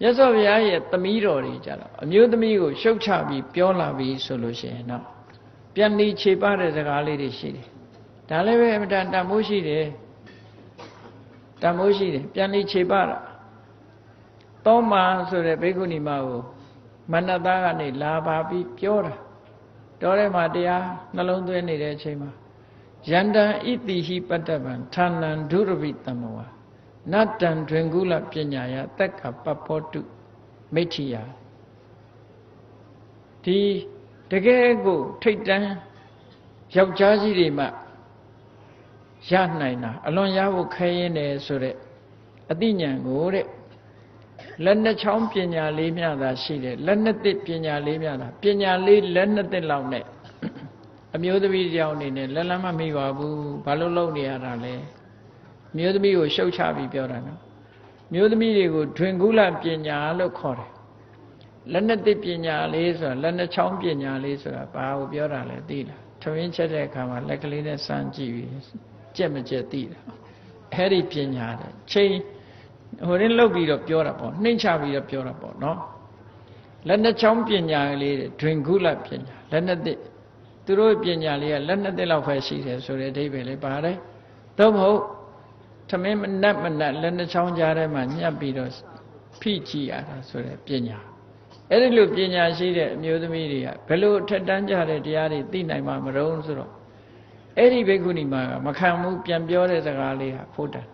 မြတ်စွာဘုရားရဲ့သမီးတော်တွေကြတော့အမျိုးသမီးကိုရှုတ်ချပြီးပြောလာပြီးဆိုလို့ရှိရင်တော့ပြန်ပြီးခြေပတဲ့စကားလေးတွေရှိတယ်ဒါလည်းပဲအမတန်တန်မိုးရှိတယ်တန်မိုးရှိတယ်ပြန်ပြီးခြေပတာသောမာဆိုတဲ့ဘိက္ခုနီမကိုမနတသားကနေလာပါပြီးပြောတာတော်ထဲမှာတရားနှလုံးသွင်းနေတဲ့အချိန်မှာယန္တံဣတိဟိပတ္တဗံဌာနံဒုရဝိတမဝါ နတ္တံတွင်ကုလပညာယတက္ကပပ္ပောတုမိဋ္ဌိယဒီတကယ်ကိုထိတ်တန်းယောက်ျားကြီးတွေမှရနိုင်တာအလွန်ရဖို့ခဲရင်တယ်ဆိုတဲ့အသိဉာဏ်ကိုတဲ့လက်နှစ်ချောင်းပညာလေးများသာရှိတယ်လက်နှစ်သစ်ပညာလေးများသာပညာလေးလက်နှစ်သစ်လောက်နဲ့အမျိုးသမီးကြောင်အနေနဲ့လက်လမ်းမမိပါဘူးဘာလို့လုပ်နေရတာလဲ မျိုးသမီးကိုရှုတ်ချပြီးပြောတာနော်မျိုးသမီးတွေကိုတွင်ကူးလပညာလို့ခေါ်တယ်လက်နှစ်သစ်ပညာလေးဆိုတာလက်နှစ်ချောင်းပညာလေးဆိုတာဘာကိုပြောတာလဲသိလားထမင်းချက်တဲ့အခါမှာလက်ကလေးနဲ့စမ်းကြည့်ပြီးကြက်မကြက်သိတာအဲ့ဒီပညာတဲ့ချိန်ဟိုရင်းလုတ်ပြီးတော့ပြောတာပေါ့နှိမ့်ချပြီးတော့ပြောတာပေါ့နော်လက်နှစ်ချောင်းပညာလေးတွေတွင်ကူးလပညာလက်နှစ်သစ်သူတို့ပညာလေးကလက်နှစ်သစ်လောက်ပဲရှိတယ်ဆိုတဲ့အဓိပ္ပာယ်လေးပါတယ်သို့မဟုတ် ထမင်းမနက်မနက်လက်နှစ်ချောင်းကြားထဲမှာညှပ်ပြီးတော့ဖိကြည့်ရတာဆိုတဲ့ပညာအဲ့ဒီလိုပညာရှိတဲ့အမျိုးသမီးတွေကဘယ်လိုထက်တန်းကြတဲ့တရားတွေသိနိုင်မှာမရုံးဆိုတော့အဲ့ဒီဘိက္ခုနီမကမခံဘူးပြန်ပြောတဲ့စကားလေးဟာဖို့တန်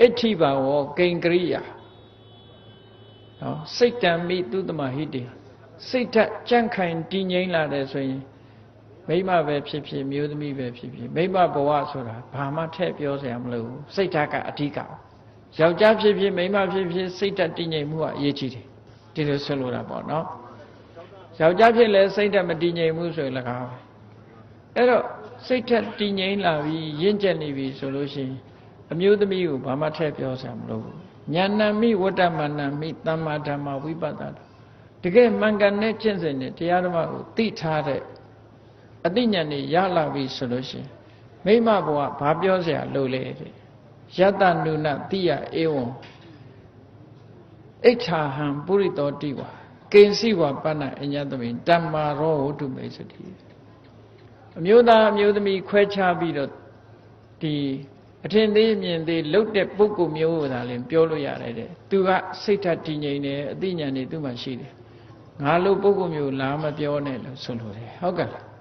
အဋ္ဌိဘာဝကိင်္ဂရိယာနော်စိတ်တံမိသုတမဟိတေစိတ်ဓာတ်ကြန့်ခိုင်တည်ငြိမ်လာတယ်ဆိုရင် မိမပဲဖြစ်ဖြစ်မျိုးသမီးပဲဖြစ်ဖြစ်မိမဘဝဆိုတာဘာမှထည့်ပြောစရာမလိုဘူးစိတ်ဓာတ်ကအဓိကယောက်ျားဖြစ်ဖြစ်မိမဖြစ်ဖြစ်စိတ်ဓာတ်တည်ငြိမ်မှုကအရေးကြီးတယ်ဒီလိုဆိုလိုတာပေါ့နော်ယောက်ျားဖြစ်လဲစိတ်ဓာတ်မတည်ငြိမ်မှုဆိုရင်လည်းကားပဲအဲ့တော့စိတ်ဓာတ်တည်ငြိမ်လာပြီးရင့်ကျက်နေပြီဆိုလို့ရှိရင်အမျိုးသမီးကိုဘာမှထည့်ပြောစရာမလိုဘူးညာဏမိဝတ္တမဏမိသမ္မာဓမ္မဝိပဿနာတကယ်မှန်ကန်တဲ့ကျင့်စဉ်နဲ့တရားဓမ္မကိုသိထားတဲ့ အသိဉာဏ်တွေရလာပြီဆိုလို့ရှိရင်မိမဘဝဘာပြောစရာလိုလဲတဲ့ယတနုနတိယဧဝံအိဋ္ဌာဟံပုရိသောတိဝါကိဉ္စီဝပဏ္ဏအညတမိတမ္မာရောဝတ္ထုမေစတိအမျိုးသားအမျိုးသမီးခွဲခြားပြီးတော့ဒီအထင်သေးမြင်သေးလှုပ်တဲ့ပုဂ္ဂိုလ်မျိုးကိုသာလင်ပြောလို့ရတယ်တဲ့သူကစိတ်ဓာတ်တည်ငြိမ်တယ်အသိဉာဏ်တွေသူ့မှာရှိတယ်ငါလိုပုဂ္ဂိုလ်မျိုးလာမပြောနဲ့လို့ဆိုလိုတယ်ဟုတ်ကဲ့လား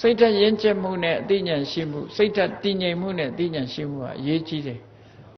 စိတ်ဓာတ်ရင့်ကျက်မှုနဲ့အသိဉာဏ်ရှိမှုစိတ်ဓာတ်တည်ငြိမ်မှုနဲ့အသိဉာဏ်ရှိမှုကအရေးကြီးတယ်